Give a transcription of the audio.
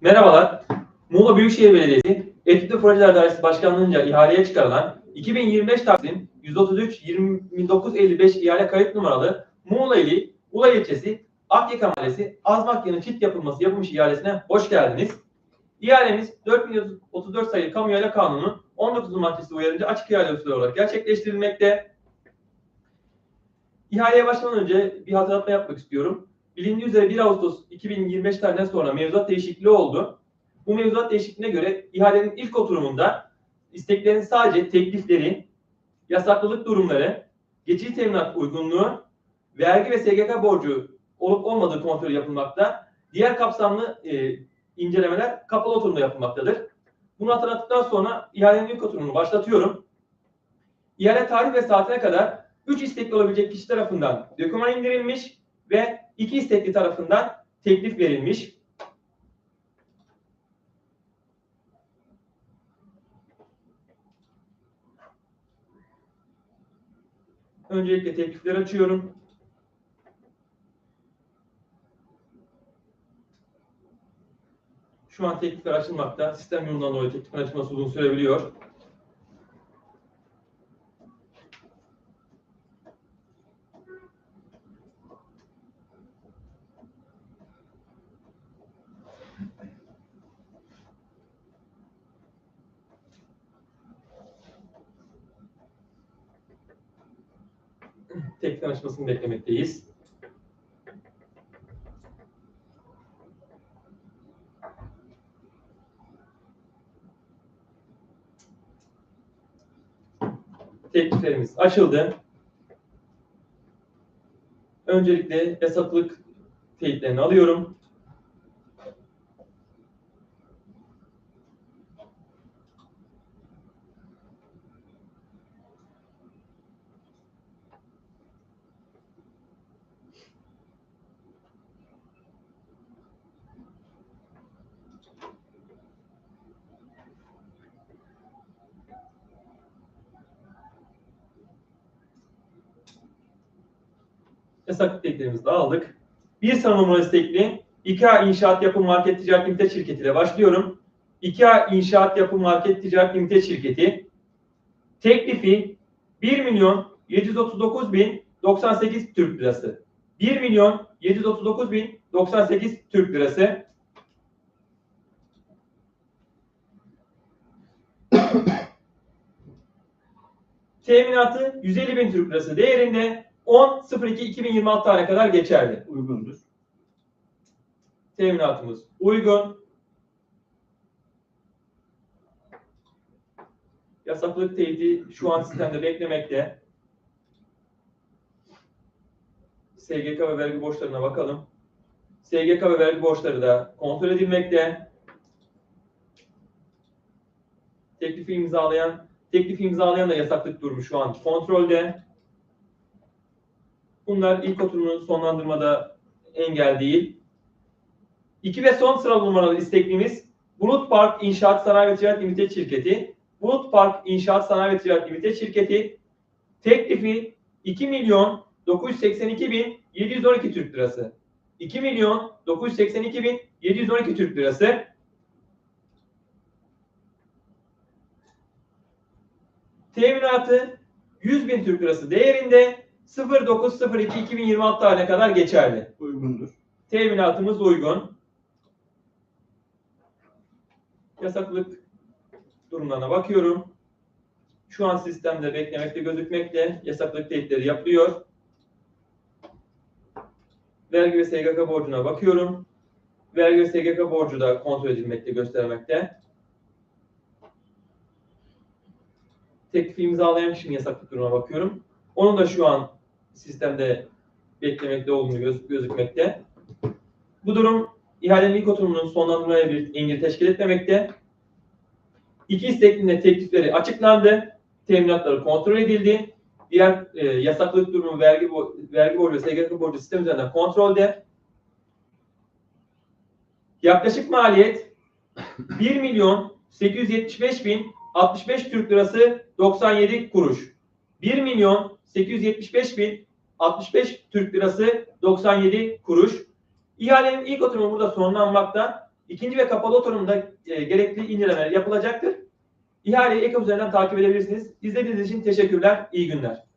Merhabalar. Muğla Büyükşehir Belediyesi Etütü Projeler Dairesi Başkanlığı'nca ihaleye çıkarılan 2025 Taksim 133 29 55 ihale kayıt numaralı Muğla ili Ula ilçesi Akyaka Mahallesi Azmakya'nın çit yapılması yapılmış ihalesine hoş geldiniz. İhalemiz 4034 sayılı Kamu İhale Kanunu 19. maddesi uyarınca açık ihale usulü olarak gerçekleştirilmekte. İhaleye başlamadan önce bir hatırlatma yapmak istiyorum. Bilindiği üzere 1 Ağustos 2025 tarihinden sonra mevzuat değişikliği oldu. Bu mevzuat değişikliğine göre ihalenin ilk oturumunda isteklerin sadece teklifleri, yasaklılık durumları, geçici teminat uygunluğu, vergi ve SGK borcu olup olmadığı kontrolü yapılmakta. Diğer kapsamlı e, incelemeler kapalı oturumda yapılmaktadır. Bunu hatırlattıktan sonra ihalenin ilk oturumunu başlatıyorum. İhale tarih ve saatine kadar 3 istekli olabilecek kişi tarafından doküman indirilmiş ve 2 istekli tarafından teklif verilmiş. Öncelikle teklifleri açıyorum. Şu an teklifler açılmakta. Sistem yoğunluğundan dolayı teklifin açılması uzun sürebiliyor. Teklifin açılmasını beklemekteyiz. Tekliflerimiz açıldı. Öncelikle yasaklık teyitlerini alıyorum. Yasaklık teyitlerimizi de aldık. Bir sıra numara istekli 2A İnşaat Yapım Market Ticaret Limited Şirketi ile başlıyorum. 2A İnşaat Yapım Market Ticaret Limited Şirketi teklifi 1 milyon 739 bin 98 Türk lirası. 1 milyon 739 bin 98 Türk lirası. Teminatı 150 bin Türk lirası değerinde 10.02.2026 tarihine kadar geçerli. uygundur. Teminatımız uygun. Yasaklık teyidi şu an sistemde beklemekte. SGK ve vergi borçlarına bakalım. SGK ve vergi borçları da kontrol edilmekte. Teklifi imzalayan, teklifi imzalayan da yasaklık durumu şu an kontrolde. Bunlar ilk oturumun sonlandırmada engel değil. İki ve son sıra numaralı isteklimiz Bulut Park İnşaat Sanayi ve Ticaret Limited Şirketi. Bulut Park İnşaat Sanayi ve Ticaret Limited Şirketi teklifi 2 milyon 982 bin 712 Türk lirası. 2 milyon 982 bin 712 Türk lirası. Teminatı 100 bin Türk lirası değerinde 09.02.2026 tarihine kadar geçerli. Uygundur. Teminatımız uygun. Yasaklık durumlarına bakıyorum. Şu an sistemde beklemekte gözükmekte. Yasaklık teyitleri yapılıyor. Vergi ve SGK borcuna bakıyorum. Vergi ve SGK borcu da kontrol edilmekte, göstermekte. Teklifi imzalayan kişinin yasaklık durumuna bakıyorum. Onun da şu an sistemde beklemekte olduğunu göz- gözükmekte. Bu durum ihalenin ilk oturumunun sonlandırmaya bir engel teşkil etmemekte. İki isteklinin teklifleri açıklandı. Teminatları kontrol edildi. Diğer e, yasaklık durumu vergi bo- vergi borcu ve SGK borcu sistem üzerinden kontrolde. Yaklaşık maliyet 1 milyon 875 bin 65 Türk lirası 97 kuruş. 1 milyon 875 bin 65 Türk lirası 97 kuruş. İhalenin ilk oturumu burada sonlanmakta. İkinci ve kapalı oturumda e, gerekli incelemeler yapılacaktır. İhaleyi EKO üzerinden takip edebilirsiniz. İzlediğiniz için teşekkürler. İyi günler.